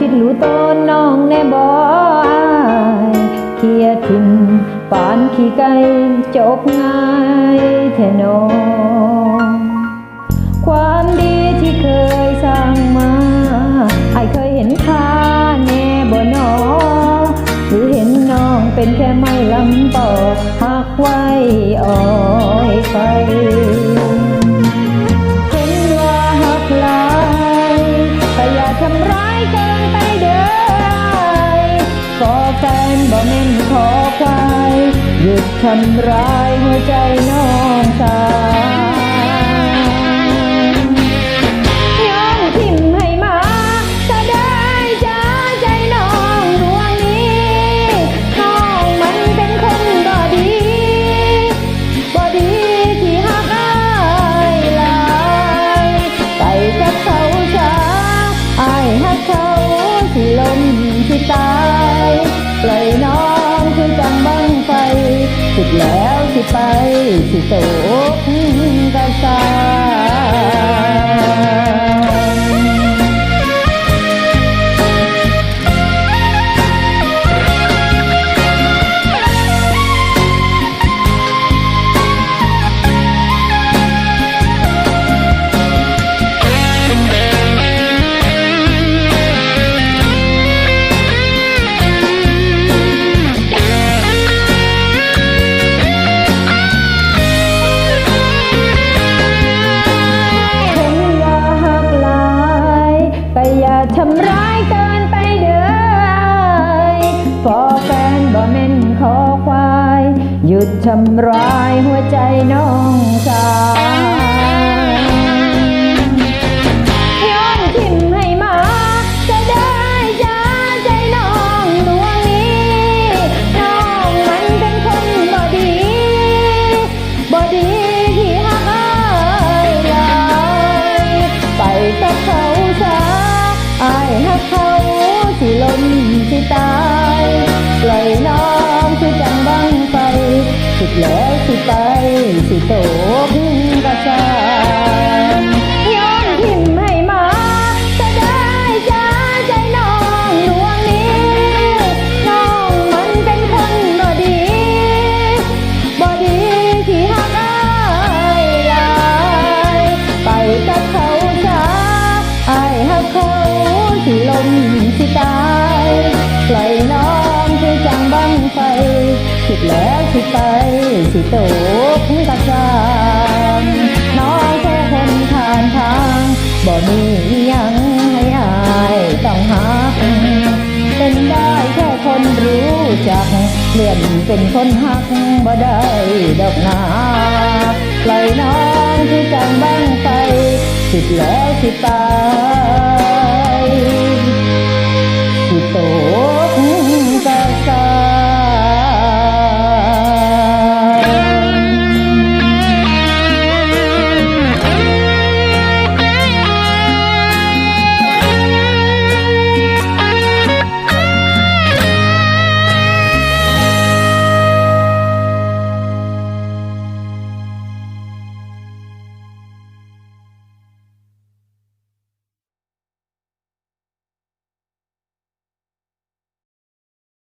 คิดรู้ตนน้องแน่บอายเคียร์ทิมปานขี้ไก่จบง่ายแทนองความดีที่เคยสร้างมาไอเคยเห็นค่าแน่บ่นอหรือเห็นน้องเป็นแค่ไม้ลำต่อหักไว้อ้อยไป บ่แม่นขอควายหยุดทำร้ายหัวใจน้องสาวย้ สุดแล้วสิไปสิตกกระสา ทำร้ายเกินไปเด้อพอแฟนบ่แม่นขอควาย หยุดทำร้ายหัวใจน้องสาว จังบังไฟสุดแล้วสิไปสิตกกระสานย้อนทิมให้มาจะได้จ้าใจน้องดวงนี้ น้องมันเป็นคนบ่ดี บ่ดีที่หักอายหลายไปกับเขาจ้าอายหักเขาสิลมสิตาย ไปคิดแล้วคิดไปสิโตคุยกัะจางน้องแค่คนทานทางบ่มียังให้อายต้องหาเป็นได้แค่คนรู้จักเลื่อนเป็นคนหักบ่ได้ดอกนาปล่อยน้องที่จังบ้างไปคิดแล้วคิดไปสิโต